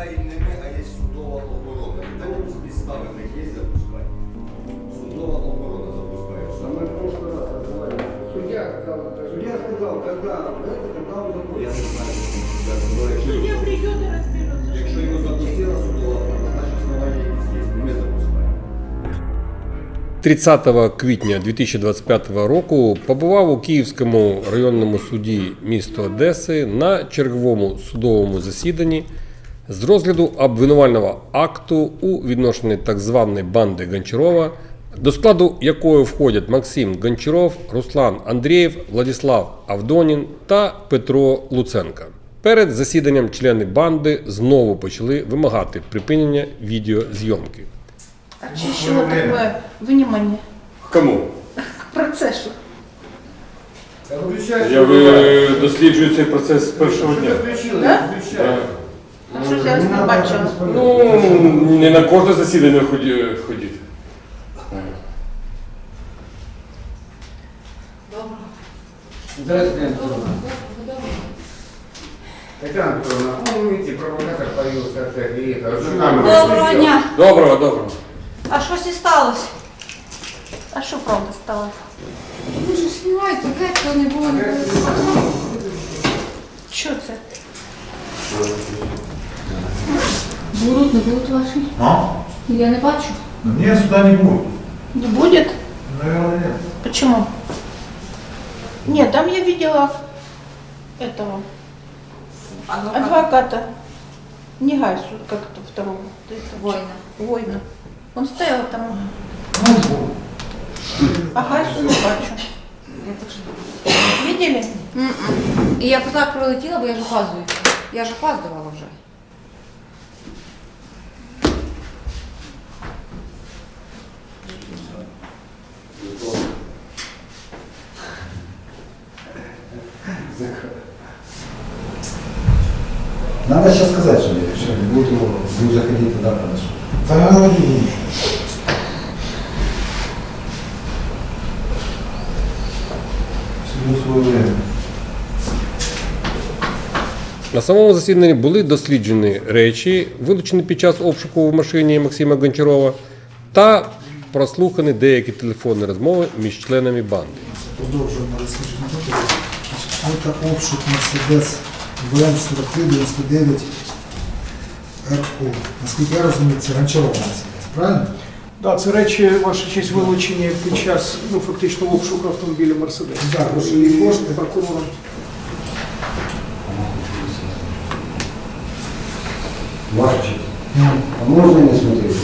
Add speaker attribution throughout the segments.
Speaker 1: запускаємо не ми, а є судова охорона. Питання підстави в них є запускати. Судова охорона запускає.
Speaker 2: Мы в прошлый раз разговаривали. Судья сказал, это
Speaker 1: Суддя сказав, когда, это, когда он запустив. Я не знаю, як це було. Якщо-
Speaker 3: Судья придет и разберется.
Speaker 1: Якщо його запустила судова охорона, значить основання якісь є. Ми запускаємо.
Speaker 4: 30 квітня 2025 року побував у Київському районному суді міста Одеси на черговому судовому засіданні з розгляду обвинувального акту у відношенні так званої банди Гончарова, до складу якої входять Максим Гончаров, Руслан Андрієв, Владислав Авдонін та Петро Луценка. Перед засіданням члени банди знову почали вимагати припинення відеозйомки.
Speaker 3: А чи що такое внимание
Speaker 4: Кому?
Speaker 3: к процессу?
Speaker 4: Я ви досліджую цей процес з першого дня.
Speaker 3: Да? А що зараз не бачила?
Speaker 4: Ну, не на кожне засідання ході- ходити.
Speaker 2: Здравствуйте. Татьяна ну, видите, провокатор появился от этого. Уже камеру
Speaker 5: Доброго дня.
Speaker 4: Доброго, доброго.
Speaker 5: А щось і сталося?
Speaker 3: А що правда стало?
Speaker 5: Ви ж знімаєте, геть не було.
Speaker 3: Що це?
Speaker 5: Будуть, не будуть ваші?
Speaker 6: А?
Speaker 5: Я не бачу.
Speaker 6: Да Меня сюда не будет.
Speaker 3: Не будет?
Speaker 6: Наверное, нет.
Speaker 3: Почему? Нет, там я видела этого адвоката. Не Гайсу, как это второго. Это
Speaker 5: Воїна.
Speaker 3: Воина. Он стоял там,
Speaker 6: Ну, будет.
Speaker 3: а Гайсу не бачу.
Speaker 5: Я так що-
Speaker 3: Видели?
Speaker 5: І я так пролетіла, бо я ж опаздую. Я ж опаздувала вже.
Speaker 7: Надо сейчас сказать, что я решил. Будут, будут заходить туда, хорошо.
Speaker 6: Да, говори. Всему свое время.
Speaker 4: На самому засіданні були досліджені речі, вилучені під час обшуку в машині Максима Гончарова, та прослухані деякі телефонні розмови між членами банди.
Speaker 8: Продовжуємо дослідження Це обшук Мерседес ВМ 4399 РУ. Наскільки я розумію, це Гончарова Мерседес, правильно?
Speaker 9: Да, це речі, ваша честь, вилучені під час ну, фактично обшуку автомобіля Мерседес.
Speaker 8: Да, грошові кошти.
Speaker 9: Прокурором.
Speaker 7: Ваша честь. А можно не смотреть?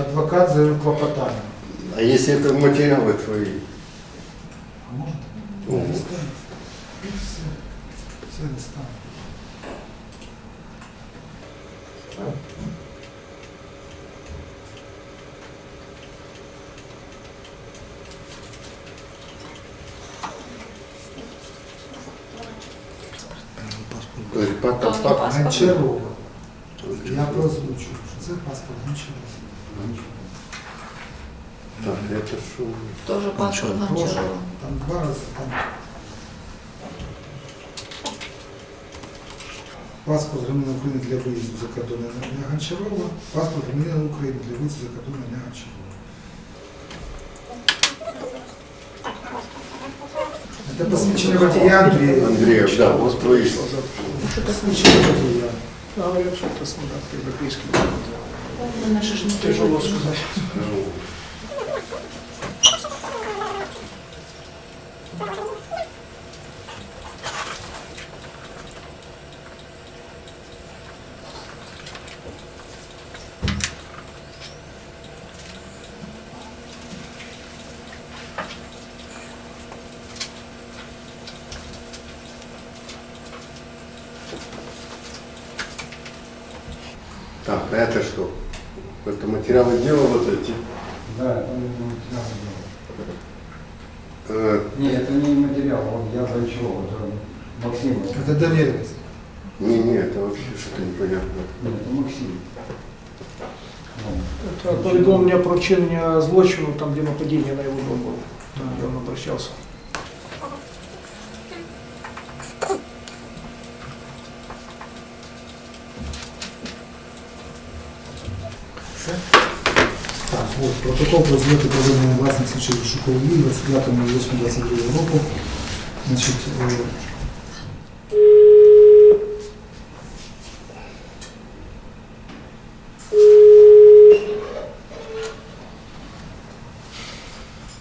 Speaker 8: Адвокат заявив клопотання.
Speaker 1: А якщо це матеріали твої?
Speaker 8: А можна?
Speaker 1: Ого.
Speaker 8: Все, не ставить.
Speaker 1: Паспорт, паспорт.
Speaker 8: Гончарова. Я прозвучу, що це паспорт Гончарова.
Speaker 1: Так, это що?
Speaker 5: Теж паспорт
Speaker 8: Тоже,
Speaker 5: Гончарова.
Speaker 8: там два рази, там паспорт громадянина України для виїзду за кордон для Гончарова, паспорт громадянина України для виїзду за кордон для Гончарова. Это посвящение водія Андрея.
Speaker 1: Андрієв, да, ось вийшло.
Speaker 8: Посвящение водія.
Speaker 9: Говорят, що це стандарт європейський. Тяжело сказати.
Speaker 1: Так, а это что? Это материалы дела вот эти?
Speaker 7: Да, это не материал.
Speaker 1: Э,
Speaker 7: Не, это не материал, вот я Гончаров, это Максим.
Speaker 8: Это доверенность.
Speaker 1: не, не, это вообще что-то непонятно.
Speaker 7: Нет, это Максим. Ну,
Speaker 9: Це повідомлення про вчинення злочину, там, де нападіння на його дом було. Там, де він обращався.
Speaker 8: протокол про звіти проведення власних слідчих розшукових дій 25.08.22 року. Значить, е,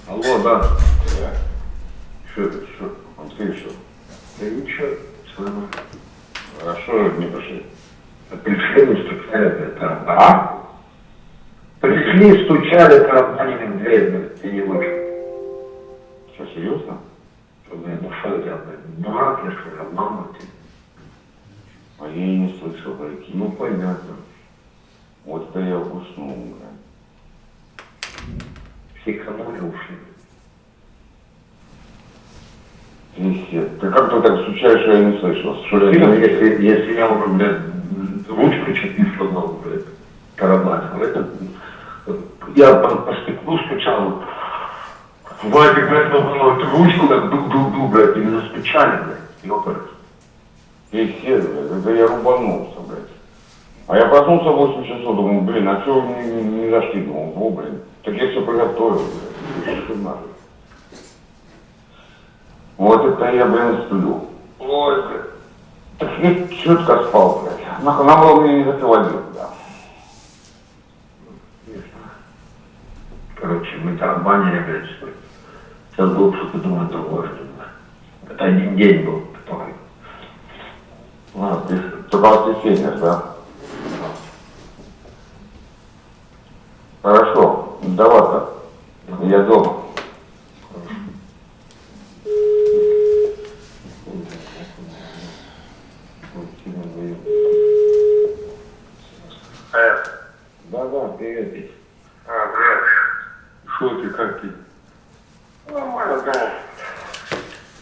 Speaker 10: Алло, да. Что это, что? Он ты что? Да ничего, все нормально. Хорошо, не пошли. А Пришли, не стучали, это, а? Пришли, стучали, тарабанили в дверь, и не вышел. Что, серьезно? Что, блин, ну что это, блядь, дурак я, что ли, обманывать? А я и не слышал, блядь. Ну, понятно. Вот это я уснул, блядь. Психанули, ушли. Пиздец. Ты как ты так стучаешь, что я не слышал? Что я, если, если я уже, блядь, ручку чуть не сломал, блядь, тарабанил, это... Я по, по стеклу стучал. Вадик, блядь, было ручку так ду-ду-ду, блядь, именно стучали, блядь, ёпарь. Пиздец, блядь, это я рубанулся, блядь. А я проснулся в 8 часов, думаю, блин, а что не, не, зашли? Думал, во, блин, так я все приготовил, блядь. Что надо? Вот это я, блин, сплю. Ой, блядь. Так я четко спал, блядь. Нахуй, надо было мне не запивать, да. мы тарабанили, блядь, что сейчас был что-то думаю, другое что Это один день был такой. А, ты, ты был фитнес, да? Хорошо, ну, давай-ка, Я дома. Что ты, как ты? Нормально, да.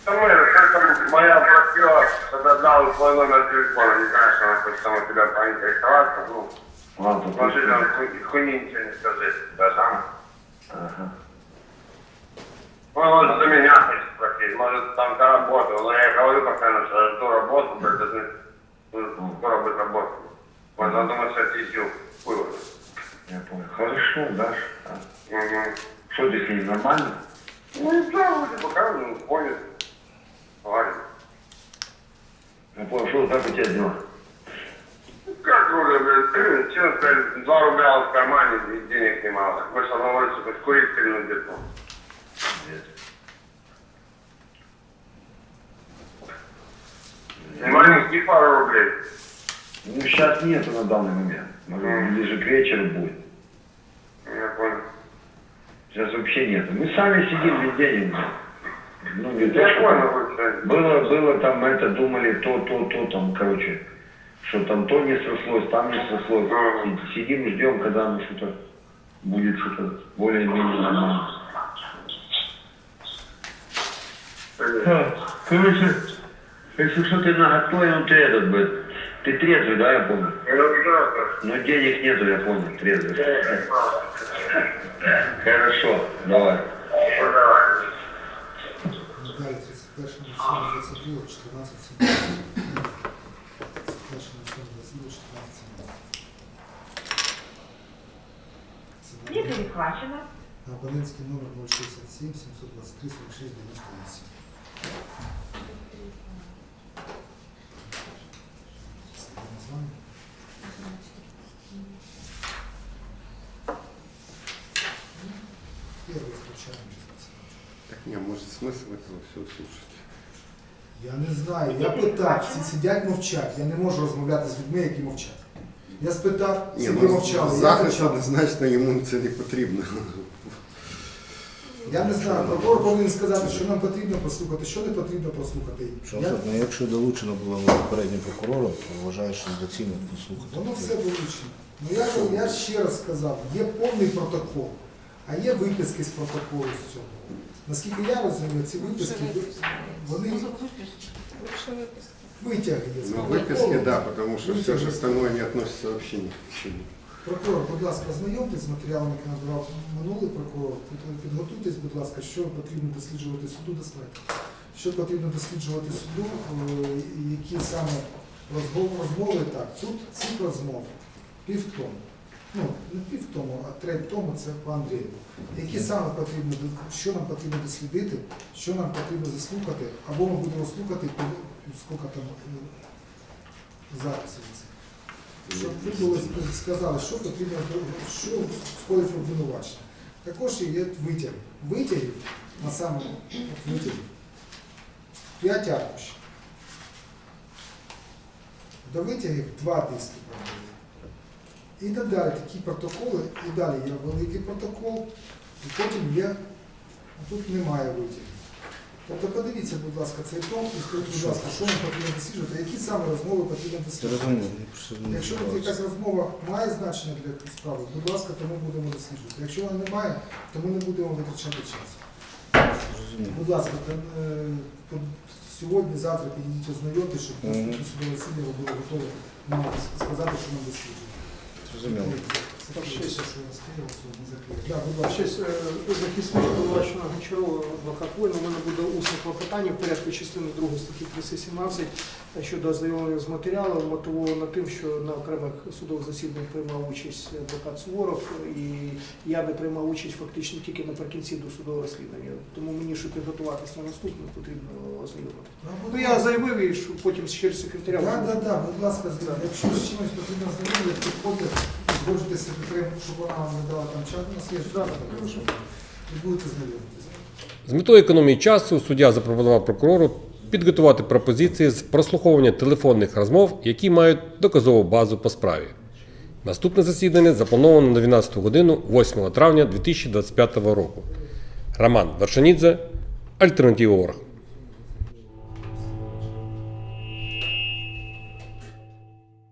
Speaker 10: Нормально, как там моя просила, когда дал свой номер телефона, не знаю, что она хочет сама тебя поинтересоваться, ну,
Speaker 1: Ладно,
Speaker 10: Может, там хуй- хуйни ничего не скажи, да, сам.
Speaker 1: Ага.
Speaker 10: Ну, может, за меня хочет спросить, может, там ты работал, но я говорю постоянно, что жду работу, блядь, должны, ну, скоро будет работа. Вот, он думает, что хуй его.
Speaker 1: Я понял. Хорошо, Даш. С ней нормально?
Speaker 10: Ну, и да, вроде пока, ну, ходит, ладно.
Speaker 1: Понял, что как у тебя дела?
Speaker 10: Как вроде, блядь, честно два рубля в кармане, и денег немало. Вышел на улицу, хоть курить сильно где-то. Маленький пару рублей.
Speaker 1: Ну, сейчас нету на данный момент. Может, ближе к вечеру будет. Сейчас вообще нету. Мы сами сидим без денег. Ну, не то, что. Было, было там, это, думали, то, то, то, там, короче, что там то не срослось, там не срослось. Сидим, ждем, когда оно что-то будет что-то более-менее нормально. Короче, если что ты наготовил, ты этот бы, ты трезвый, да, я помню?
Speaker 10: Ну, да.
Speaker 1: Но денег нету, я понял, трезвый. Хорошо, давай.
Speaker 10: Ну, давай.
Speaker 8: Далі 31 22 14 17. 31 22 14 17.
Speaker 5: Не перехвачено.
Speaker 8: Абонентський номер 067 723 46 98. Первый включаем сейчас.
Speaker 2: Так не, может смысл этого все слушать?
Speaker 8: Я не знаю. Я питав, всі сидять мовчать. Я не можу розмовляти з людьми, які мовчать. Я спитав,
Speaker 2: Ні,
Speaker 8: всі
Speaker 2: ну,
Speaker 8: мовчали. Я
Speaker 2: захист
Speaker 8: мовчав.
Speaker 2: однозначно йому це не потрібно.
Speaker 8: Я не знаю, прокурор повинен сказати, що нам потрібно послухати, що не потрібно послухати.
Speaker 11: Що
Speaker 8: Я-
Speaker 11: ну, якщо долучено було попереднім прокурором, то вважаю, що доцільно послухати.
Speaker 8: Воно все вилучено. Ну я, ж- я ще раз сказав, є повний протокол, а є виписки з протоколу з цього. Наскільки я розумію, ці виписки, вони витяги є з
Speaker 2: Но
Speaker 8: протоколу.
Speaker 2: выписки, да, потому что все же остальное не относится вообще ни к чему.
Speaker 8: Прокурор, будь ласка, ознайомтесь з матеріалами, які надавав минулий прокурор. Під- Підготуйтесь, будь ласка, що потрібно досліджувати суду, доставайте. Що потрібно досліджувати суду, е, які саме розмови, розмови так, суд цих розмов півтону. Ну, не пів тому, а треть тому це по Андрію. Які саме потрібно, що нам потрібно дослідити, що нам потрібно заслухати, або ми будемо слухати, скільки там це. Щоб ви були сказали, що потрібно, що входить в обвинувачення. Також є витяг. Витягів на самому витягів 5 аркушів. До витягів два диски. І далі такі протоколи, і далі є великий протокол, і потім є, а тут немає витягів. Тобто подивіться, будь ласка, цей том і скажіть, будь ласка, що нам потрібно досліджувати, які саме розмови потрібно досліджувати. Якщо якась розмова має значення для справи, будь ласка, то ми будемо досліджувати. Якщо вона не має, то ми не будемо витрачати час. Будь ласка, та, е, сьогодні, завтра підійдіть ознайомтесь, щоб
Speaker 11: Мгм.
Speaker 8: наступне судове засідання було готове нам сказати, що нам досліджувати.
Speaker 11: Зрозуміло.
Speaker 8: Це все, що
Speaker 9: е, захисник обвинуваченого Гончарова, адвокат воїн, у мене буде усне клопотання в порядку частини 2 статті 317 щодо ознайомлення з матеріалом, мотивовано тим, що на окремих судових засіданнях приймав участь адвокат Суворов, і я не приймав участь фактично тільки наприкінці до судового розслідування. Тому мені, щоб підготуватися на наступне, потрібно ознайомити.
Speaker 8: Ну,
Speaker 9: Ну я заявив і потім через секретаря.
Speaker 8: Так, так, так, будь ласка, якщо з чимось потрібно знайомити, підходьте, з секретарем, щоб вона вам не дала там чат, у нас є
Speaker 9: Да,
Speaker 8: і будете знайомитися.
Speaker 4: З метою економії часу суддя запропонував прокурору підготувати пропозиції з прослуховування телефонних розмов, які мають доказову базу по справі. Наступне засідання заплановано на 12 годину 8 травня 2025 року. Роман Вершанідзе, Альтернатива Орг.